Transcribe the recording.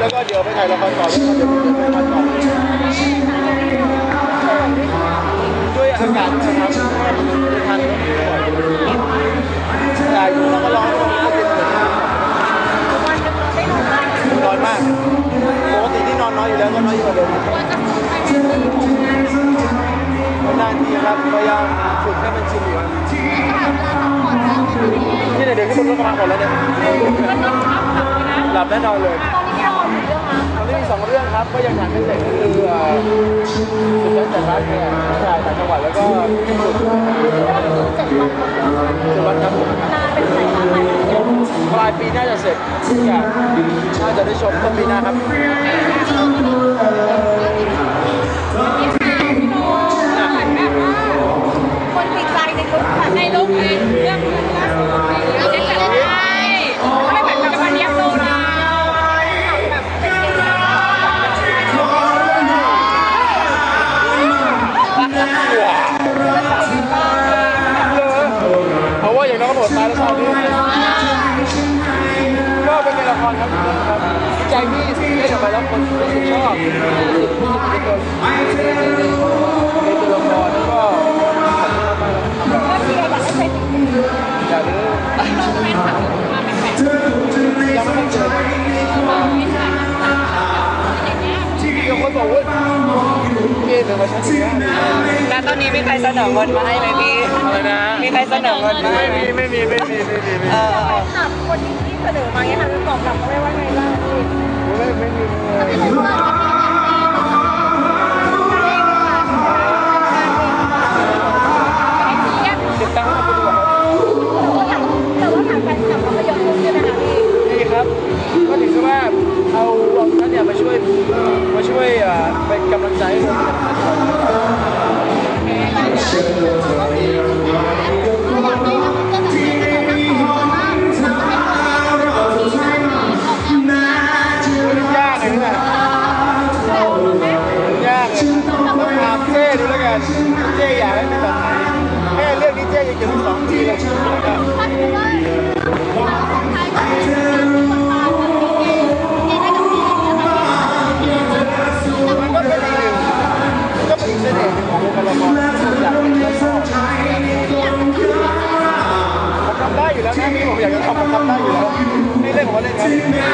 แล้วก็เดี๋ยวไปถ่ายละครต่อแล้วก็เดี๋ยวจะไปถ่ายต่อด้วยอากาศนะครับทันถ่ายอยู่แล้วก็ร้อนตรงนี้ก็เย็นเหมือนกันวันหนึงเราได้นอนบ้างนอนมากปกติที่นอนน้อยอยู่แล้วก็น้อยอยู่กว่าเดิมว่าจะฝึกให้เป็นานทีครับพยายามฝึกให้มันชินอยู่ครับจะหาเวลาพักผ่อนบ้างไหมคะพี่นี่เดี๋ยวขึ้นรถกระบะหมดแล้วเนี่ยหลับแน่นอนเลย ตอนนี้เราอยู่เรื่องนะตอนนี้มีสองเรื่องครับ ก็ยังถ่ายไม่เสร็จก็คือเอ่อสุดยอดแต่รักเนี่ยถ่ายต่างจังหวัดแล้วก็ที่สุดแล้วมันคือเจ็ดวัดเลยสุดครับผมนานเป็นไหลายปีปลายปีน่าจะเสร็จทุกอย่างน่าจะได้ชมต้นปีหน้าครับ ก็หมดตาแล้วตอนนี้ก็เป็นละครครับครับใจที่ได้ออกไปแล้วคนรู้สึกชอบรู้สึกรู้สึกเป็นตัวในตัวละครแล้วก็ก็เชียร์อยากให้เป็นจริงอย่าลืมๆเราแฟนคลับมาเป็นแบบยังไม่เจอไม่มีคนบอกว่า เกณฑ์หนึ่งมาชั้นสี่แล้วตอนนี้มีใครเสนอเงินมาให้ไหมพี่ อะไรนะ มีใครเสนอเงินมาให้ไม่ไหมมีไม่มีไม่มีไม่มีไม่มีเออแฟนคลับคนที่ที่เสนอมาเนี่ยค่ะจะตอบกลับมาว่าไงบ้างพี่ไม่ไม่มีไม่เลยว่าไม่เที่ยงเก็บตังค์ให้คุณดีกว่าครับแต่ว่าทางแฟนคลับเขาก็ยกมือใช่ไหมคะพี่ดีครับ ก็ถือซะว่าเอาเอานั้นเนี่ยมาช่วย มาช่วยอ่าเป็นกำลังใจให้ผมยากเลยนี่แหละยากเลยต้องถามเจ้ดูแล้วกันเจ้อยากให้เป็นแบบไหนแค่เรื่องนี้เจ้ยังเก็บไว้สองปีเลยนะครับ 因为我们两要差不多大雨来呢啲我